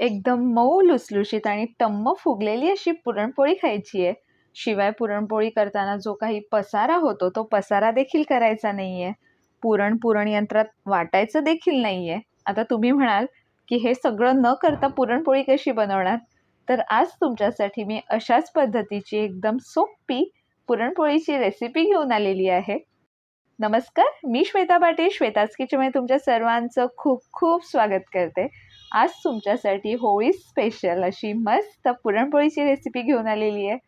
एकदम मऊ लुसलुशीत आणि टम्म फुगलेली अशी पुरणपोळी खायची आहे. शिवाय पुरणपोळी करताना जो काही पसारा होतो तो पसारा देखील करायचा नाहीये. पुरण पुरण यंत्रात वाटायचं देखील नाही आहे आता तुम्ही म्हणाल की हे सगळं न करता पुरणपोळी कशी बनवणार? तर आज तुमच्यासाठी मी अशाच पद्धतीची एकदम सोपी पुरणपोळीची रेसिपी घेऊन आलेली आहे. नमस्कार मी श्वेता पाटील. श्वेताच किचनमध्ये तुमच्या सर्वांचं खूप खूप स्वागत करते. आज तुमच्यासाठी होळी स्पेशल अशी मस्त पुरणपोळीची रेसिपी घेऊन आलेली आहे.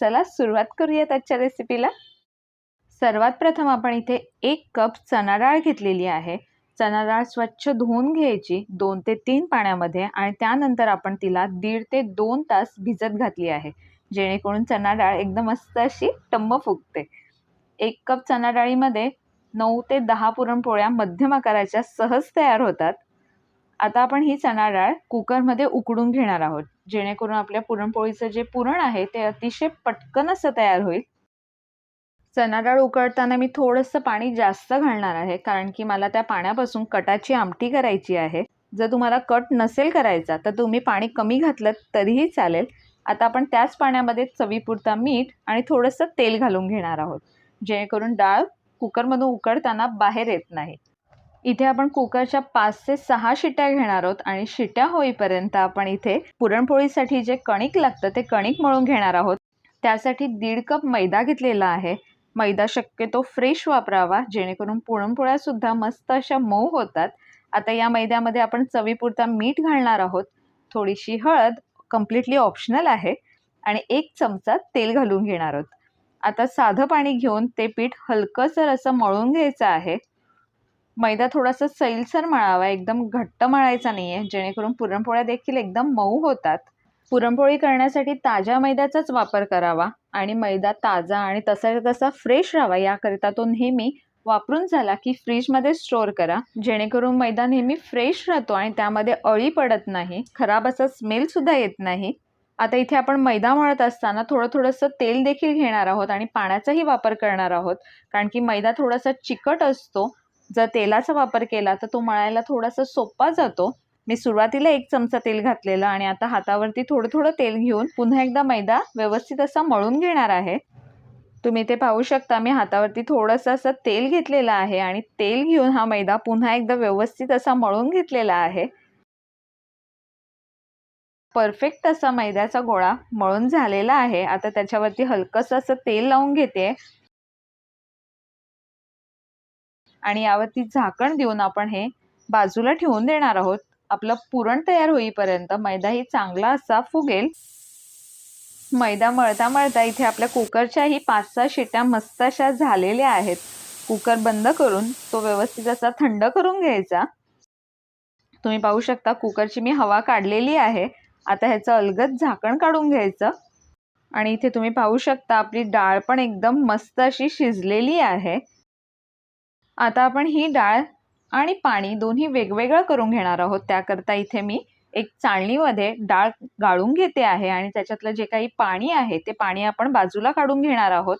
चला सुरुवात करूयात आजच्या रेसिपीला सर्वात प्रथम आपण इथे एक कप चणा डाळ घेतलेली आहे. चणा डाळ स्वच्छ धुवून घ्यायची दोन ते तीन पाण्यामध्ये आणि त्यानंतर आपण तिला दीड ते दोन तास भिजत घातली आहे. जेणेकरून चणा डाळ एकदम मस्त अशी टंब फुगते. एक कप चणा डाळीमध्ये नऊ ते दहा पुरणपोळ्या मध्यम आकाराच्या सहज तयार होतात. आता आपण ही चणा डाळ कुकरमध्ये उकडून घेणार आहोत जेणेकरून आपल्या पुरणपोळीचं जे पुरण आहे ते अतिशय पटकन असं तयार होईल. चणा डाळ उकळताना मी थोडंसं पाणी जास्त घालणार आहे कारण की मला त्या पाण्यापासून कटाची आमटी करायची आहे. जर तुम्हाला कट नसेल करायचा तर तुम्ही पाणी कमी घातलं तरीही चालेल. आता आपण त्याच पाण्यामध्ये चवीपुरता मीठ आणि थोडंसं तेल घालून घेणार आहोत जेणेकरून डाळ कुकरमधून उकडताना बाहेर येत नाही. इथे आपण कुकरच्या पाच ते सहा शिट्या घेणार आहोत आणि शिट्या होईपर्यंत आपण इथे पुरणपोळीसाठी जे कणिक लागतं ते कणिक मळून घेणार आहोत. त्यासाठी दीड कप मैदा घेतलेला आहे. मैदा शक्यतो फ्रेश वापरावा जेणेकरून पुरणपोळ्या सुद्धा मस्त अशा मऊ होतात. आता या मैद्यामध्ये आपण चवीपुरता मीठ घालणार आहोत. थोडीशी हळद कम्प्लिटली ऑप्शनल आहे आणि एक चमचा तेल घालून घेणार आहोत. आता साधं पाणी घेऊन ते पीठ हलकंसर असं मळून घ्यायचं आहे. मैदा थोडासा सैलसर मळावा एकदम घट्ट मळायचा नाही आहे जेणेकरून पुरणपोळ्या देखील एकदम मऊ होतात. पुरणपोळी करण्यासाठी ताज्या मैद्याचाच वापर करावा आणि मैदा ताजा आणि तसा तसा फ्रेश राहावा याकरिता तो नेहमी वापरून झाला की फ्रीजमध्ये स्टोअर करा. जेणेकरून मैदा नेहमी फ्रेश राहतो आणि त्यामध्ये अळी पडत नाही खराब असा स्मेलसुद्धा येत नाही. आता इथे आपण मैदा मळत असताना थोडं थोडंसं तेल देखील घेणार आहोत आणि पाण्याचाही वापर करणार आहोत कारण की मैदा थोडासा चिकट असतो जर तेलाचा वापर केला तर तो मळायला थोडासा सोपा जातो. मी सुरुवातीला एक चमचा तेल घातलेलं आणि आता हातावरती थोडं थोडं तेल घेऊन पुन्हा एकदा मैदा व्यवस्थित असा मळून घेणार आहे. तुम्ही ते पाहू शकता मी हातावरती थोडंसं असं तेल घेतलेलं आहे आणि तेल घेऊन हा मैदा पुन्हा एकदा व्यवस्थित असा मळून घेतलेला आहे. परफेक्ट असा मैद्याचा गोळा मळून झालेला आहे. आता त्याच्यावरती हलकंसं असं तेल लावून घेते. आणि यावरती झाकण देऊन आपण हे बाजूला ठेवून देणार आहोत. आपलं पुरण तयार होईपर्यंत मैदा ही चांगला असा फुगेल. मैदा मळता मळता इथे आपल्या कुकरच्याही पाच सहा शिट्या मस्त अशा झालेल्या आहेत. कुकर बंद करून तो व्यवस्थित असा थंड करून घ्यायचा. तुम्ही पाहू शकता कुकरची मी हवा काढलेली आहे. आता ह्याचं अलगद झाकण काढून घ्यायचं. आणि इथे तुम्ही पाहू शकता आपली डाळ पण एकदम मस्त अशी शिजलेली आहे. आता आपण ही डाळ आणि पाणी दोन्ही वेगवेगळं करून घेणार आहोत. त्याकरता इथे मी एक चाळणीमध्ये डाळ गाळून घेते आहे आणि त्याच्यातलं जे काही पाणी आहे ते पाणी आपण बाजूला काढून घेणार आहोत.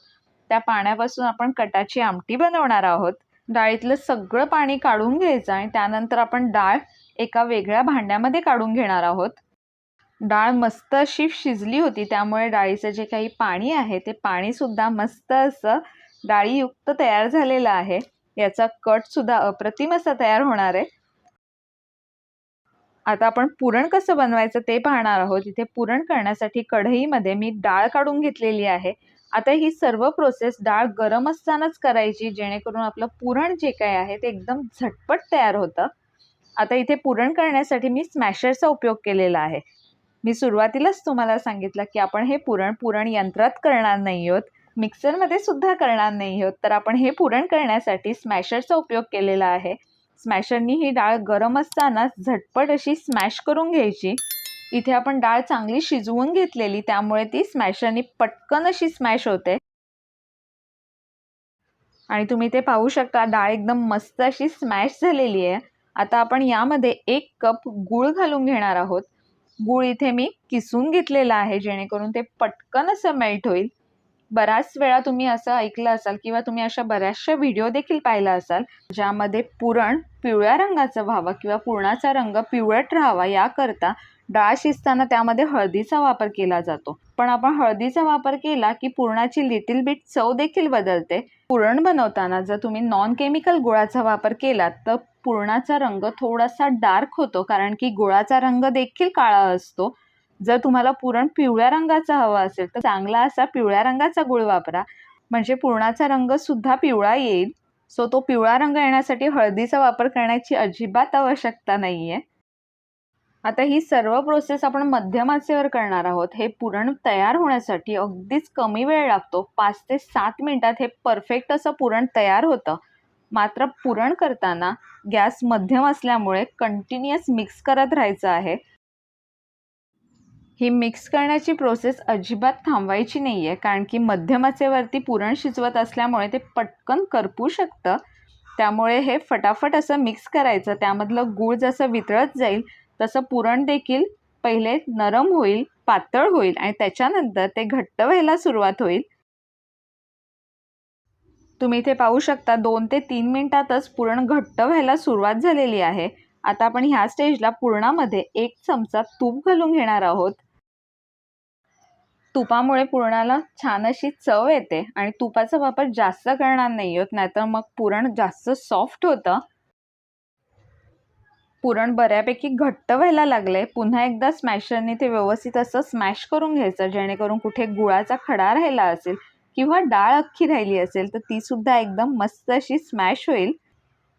त्या पाण्यापासून आपण कटाची आमटी बनवणार आहोत. डाळीतलं सगळं पाणी काढून घ्यायचं आणि त्यानंतर आपण डाळ एका वेगळ्या भांड्यामध्ये काढून घेणार आहोत. डाळ मस्त अशी शिजली होती त्यामुळे डाळीचं जे काही पाणी आहे ते पाणीसुद्धा मस्त असं डाळीयुक्त तयार झालेलं आहे. याचा कट सुद्धा अप्रतिम असा तयार होणार आहे. आता आपण पुरण कसं बनवायचं ते पाहणार आहोत. इथे पुरण करण्यासाठी कढईमध्ये मी डाळ काढून घेतलेली आहे. आता ही सर्व प्रोसेस डाळ गरम असतानाच करायची जेणेकरून आपलं पुरण जे काय आहे ते एकदम झटपट तयार होतं. आता इथे पुरण करण्यासाठी मी स्मॅशरचा उपयोग केलेला आहे. मी सुरुवातीलाच तुम्हाला सांगितलं की आपण हे पुरण पुरण यंत्रात करणार नाही आहोत. मिक्सरमध्ये सुद्धा करणार नाही आहोत. तर आपण हे पुरण करण्यासाठी स्मॅशरचा उपयोग केलेला आहे. स्मॅशरनी ही डाळ गरम असताना झटपट अशी स्मॅश करून घ्यायची. इथे आपण डाळ चांगली शिजवून घेतलेली त्यामुळे ती स्मॅशरनी पटकन अशी स्मॅश होते. आणि तुम्ही ते पाहू शकता डाळ एकदम मस्त अशी स्मॅश झालेली आहे. आता आपण यामध्ये एक कप गूळ घालून घेणार आहोत. गूळ इथे मी किसून घेतलेला आहे जेणेकरून ते पटकन असं मेल्ट होईल. बऱ्याच वेळा तुम्ही असं ऐकलं असाल किंवा तुम्ही अशा बऱ्याचशा व्हिडिओ देखील पाहिला असाल ज्यामध्ये पुरण पिवळ्या रंगाचं व्हावं किंवा पुरणाचा रंग पिवळट राहावा याकरता डाळ शिजताना त्यामध्ये हळदीचा वापर केला जातो. पण आपण हळदीचा वापर केला की पुरणाची लिटिल बिट चव देखील बदलते. पुरण बनवताना जर तुम्ही नॉन केमिकल गुळाचा वापर केला तर पुरणाचा रंग थोडासा डार्क होतो कारण की गुळाचा रंग देखील काळा असतो. जर तुम्हाला पुरण पिवळ्या रंगाचा हवा असेल तर चांगला असा पिवळ्या रंगाचा गुळ वापरा. म्हणजे पुरणाचा रंग सुद्धा पिवळा येईल. सो तो पिवळा रंग येण्यासाठी हळदीचा वापर करण्याची अजिबात आवश्यकता नाही आहे आता ही सर्व प्रोसेस आपण मध्यम आचेवर करणार आहोत. हे पुरण तयार होण्यासाठी अगदीच कमी वेळ लागतो. पाच ते सात मिनिटात हे परफेक्ट असं पुरण तयार होतं. मात्र पुरण करताना गॅस मध्यम असल्यामुळे कंटिन्युअस मिक्स करत राहायचं आहे. ही मिक्स करण्याची प्रोसेस अजिबात थांबवायची नाही आहे कारण की मध्यमाचेवरती पुरण शिजवत असल्यामुळे ते पटकन करपू शकतं. त्यामुळे हे फटाफट असं मिक्स करायचं. त्यामधलं गूळ जसं वितळत जाईल तसं पुरण देखील पहिले नरम होईल पातळ होईल आणि त्याच्यानंतर ते घट्ट व्हायला सुरुवात होईल. तुम्ही इथे पाहू शकता दोन ते तीन मिनिटातच पुरण घट्ट व्हायला सुरुवात झालेली आहे. आता आपण ह्या स्टेजला पुरणामध्ये एक चमचा तूप घालून घेणार आहोत. तुपामुळे पुरणाला छान अशी चव येते आणि तुपाचा वापर जास्त करणार नाही होत नाहीतर मग पुरण जास्त सॉफ्ट होतं. पुरण बऱ्यापैकी घट्ट व्हायला लागले पुन्हा एकदा स्मॅशरने ते व्यवस्थित असं स्मॅश करून घ्यायचं जेणेकरून कुठे गुळाचा खडा राहिला असेल किंवा डाळ अख्खी राहिली असेल तर ती सुद्धा एकदम मस्त अशी स्मॅश होईल.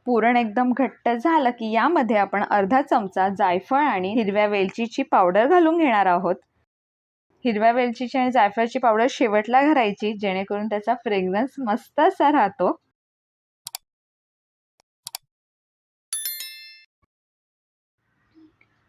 पुरण एकदम घट्ट झालं की यामध्ये आपण अर्धा चमचा जायफळ आणि हिरव्या वेलचीची पावडर घालून घेणार आहोत. हिरव्या वेलचीची आणि जायफळची पावडर शेवटला घालायची जेणेकरून त्याचा फ्रेग्रन्स मस्त असा राहतो.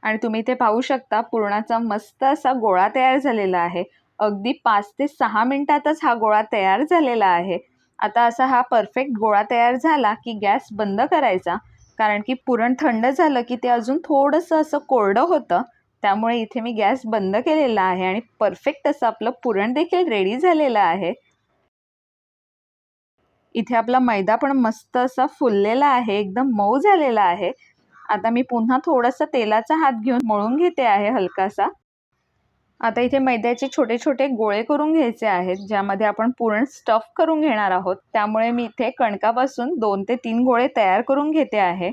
आणि तुम्ही ते पाहू शकता पुरणाचा मस्त असा गोळा तयार झालेला आहे. अगदी पाच ते सहा मिनिटातच हा गोळा तयार झालेला आहे. आता असा हा परफेक्ट गोळा तयार झाला की गॅस बंद करायचा. कारण की पुरण थंड झालं की ते अजून थोडंसं असं कोरडं होतं. त्यामुळे इथे मी गॅस बंद केलेला आहे आणि परफेक्ट असं आपलं पुरण देखील रेडी झालेलं आहे. इथे आपला मैदा पण मस्त असा फुललेला आहे एकदम मऊ झालेला आहे. आता मी पुन्हा थोडासा तेलाचा हात घेऊन मळून घेते आहे हलकासा. आता इथे मैद्याचे छोटे छोटे गोळे करून घ्यायचे आहेत ज्यामध्ये आपण पुरण स्टफ करून घेणार आहोत. त्यामुळे मी इथे कणकापासून दोन ते तीन गोळे तयार करून घेते आहे.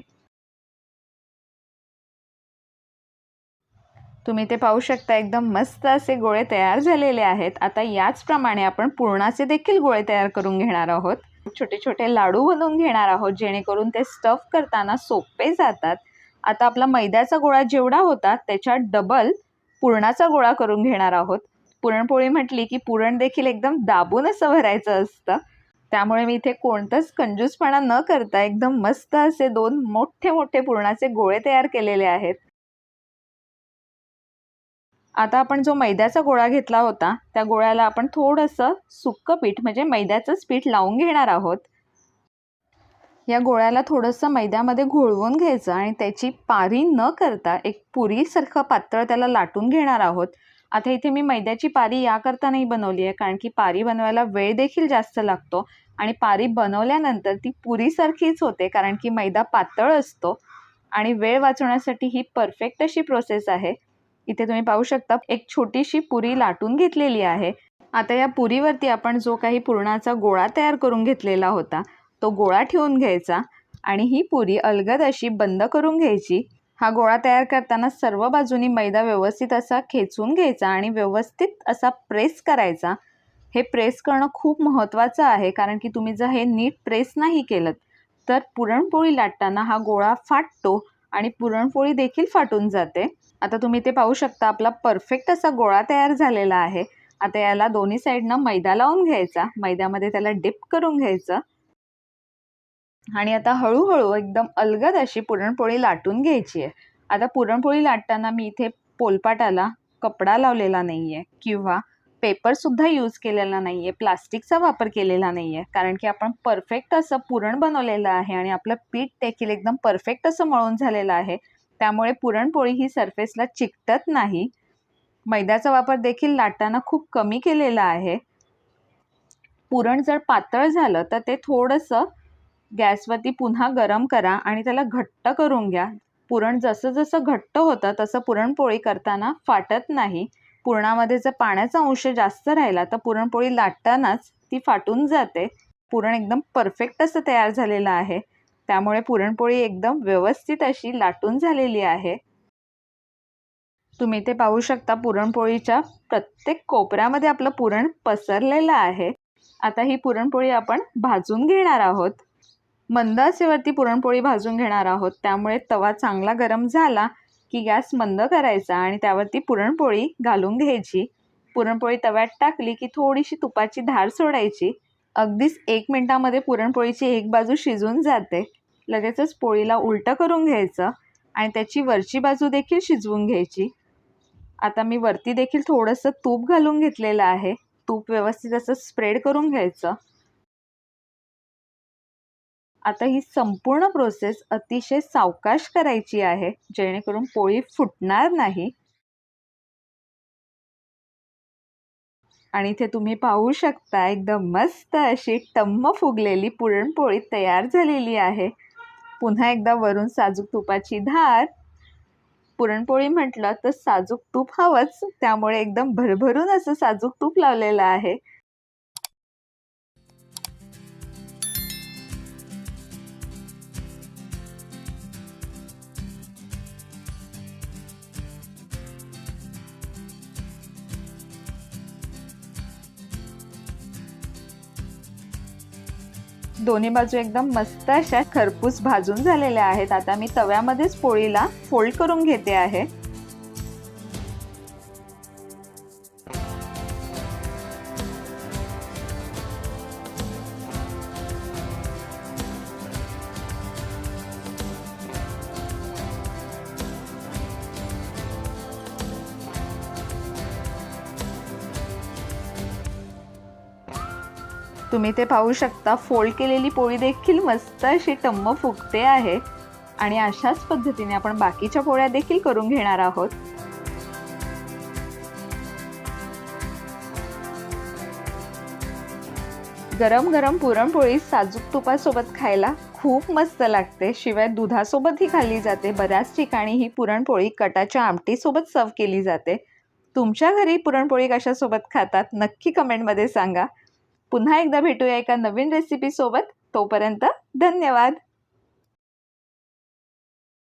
तुम्ही ते पाहू शकता एकदम मस्त असे गोळे तयार झालेले आहेत. आता याचप्रमाणे आपण पुरणाचे देखील गोळे तयार करून घेणार आहोत. छोटे छोटे लाडू बनवून घेणार आहोत जेणेकरून ते स्टफ करताना सोपे जातात. आता आपला मैद्याचा गोळा जेवढा होता त्याच्या डबल पुरणाचा गोळा करून घेणार आहोत. पुरणपोळी म्हटली की पुरण देखील एकदम दाबून असं भरायचं असतं. त्यामुळे मी इथे कोणताच कंजूसपणा न करता एकदम मस्त असे दोन मोठे मोठे पुरणाचे गोळे तयार केलेले आहेत. आता आपण जो मैद्याचा गोळा घेतला होता त्या गोळ्याला आपण थोडंसं सुक्क पीठ म्हणजे मैद्याचंच पीठ लावून घेणार आहोत. या गोळ्याला थोडंसं मैद्यामध्ये घोळवून घ्यायचं आणि त्याची पारी न करता एक पुरीसारखं पातळ त्याला लाटून घेणार आहोत. आता इथे मी मैद्याची पारी याकरता नाही बनवली आहे कारण की पारी बनवायला वेळ देखील जास्त लागतो आणि पारी बनवल्यानंतर ती पुरीसारखीच होते कारण की मैदा पातळ असतो आणि वेळ वाचवण्यासाठी ही परफेक्ट अशी प्रोसेस आहे. इथे तुम्ही पाहू शकता एक छोटीशी पुरी लाटून घेतलेली आहे. आता या पुरीवरती आपण जो काही पुरणाचा गोळा तयार करून घेतलेला होता तो गोळा ठेवून घ्यायचा आणि ही पुरी अलगद अशी बंद करून घ्यायची. हा गोळा तयार करताना सर्व बाजूनी मैदा व्यवस्थित असा खेचून घ्यायचा आणि व्यवस्थित असा प्रेस करायचा. हे प्रेस करणं खूप महत्त्वाचं आहे कारण की तुम्ही जर हे नीट प्रेस नाही केलं तर पुरणपोळी लाटताना हा गोळा फाटतो. आणि पुरणपोळी देखील फाटून जाते. आता तुम्ही ते पाहू शकता आपला परफेक्ट असा गोळा तयार झालेला आहे. आता याला दोन्ही साईडनं मैदा लावून घ्यायचा. मैद्यामध्ये त्याला डिप करून घ्यायचं. आणि आता हळूहळू एकदम अलगद अशी पुरणपोळी लाटून घ्यायची आहे. आता पुरणपोळी लाटताना मी इथे पोलपाटाला कपडा लावलेला नाही आहे किंवा पेपरसुद्धा यूज केलेला नाही आहे प्लास्टिकचा वापर केलेला नाही आहे कारण की आपण परफेक्ट असं पुरण बनवलेलं आहे आणि आपलं पीठ देखील एकदम परफेक्ट असं मळून झालेलं आहे. त्यामुळे पुरणपोळी ही सरफेसला चिकटत नाही. मैद्याचा वापर देखील लाटताना खूप कमी केलेला आहे. पुरण जर पातळ झालं तर ते थोडंसं गॅसवरती पुन्हा गरम करा आणि त्याला घट्ट करून घ्या. पुरण जसं जसं घट्ट होतं तसं पुरणपोळी करताना फाटत नाही. पुरणामध्ये जर पाण्याचा अंश जास्त राहिला तर पुरणपोळी लाटतानाच ती फाटून जाते. पुरण एकदम परफेक्ट असं तयार झालेलं आहे. त्यामुळे पुरणपोळी एकदम व्यवस्थित अशी लाटून झालेली आहे. तुम्ही ते पाहू शकता पुरणपोळीच्या प्रत्येक कोपऱ्यामध्ये आपलं पुरण पसरलेलं आहे. आता ही पुरणपोळी आपण भाजून घेणार आहोत. मंद असेवरती पुरणपोळी भाजून घेणार आहोत. त्यामुळे तवा चांगला गरम झाला की गॅस मंद करायचा आणि त्यावरती पुरणपोळी घालून घ्यायची. पुरणपोळी तव्यात टाकली की थोडीशी तुपाची धार सोडायची. अगदीच एक मिनटामध्ये पुरणपोळीची एक बाजू शिजून जाते. लगेचच पोळीला उलटं करून घ्यायचं आणि त्याची वरची बाजू देखील शिजवून घ्यायची. आता मी वरती देखील थोडंसं तूप घालून घेतलेलं आहे. तूप व्यवस्थित असं स्प्रेड करून घ्यायचं. आता ही संपूर्ण प्रोसेस अतिशय सावकाश करायची आहे जेणेकरून पोळी फुटणार नाही. आणि इथे तुम्ही पाहू शकता एकदम मस्त अशी टम्म फुगलेली पुरणपोळी तयार झालेली आहे. पुन्हा एकदा वरून साजूक तुपाची धार. पुरणपोळी म्हटलं तर साजूक तूप हवंच त्यामुळे एकदम भरभरून असं साजूक तूप लावलेलं आहे. दोन्ही बाजू एकदम मस्त अशा खरपूस भाजून झालेल्या आहेत. आता मी तव्यामध्येच पोळीला फोल्ड करून घेते आहे. तुम्ही ते पाहू शकता. फोल्ड केलेली पोळी देखील मस्त अशी टम्म फुगते आहे. आणि अशाच पद्धतीने आपण बाकीच्या पोळ्या देखील करून घेणार आहोत. गरम गरम पुरणपोळी साजूक तुपासोबत खायला खूप मस्त लागते. शिवाय दुधासोबतही खाल्ली जाते. बऱ्याच ठिकाणी ही पुरणपोळी कटाच्या आमटीसोबत सर्व केली जाते. तुमच्या घरी पुरणपोळी कशासोबत खातात नक्की कमेंटमध्ये सांगा. पुन्हा एकदा भेटूया एका नवीन रेसिपीसोबत तोपर्यंत धन्यवाद.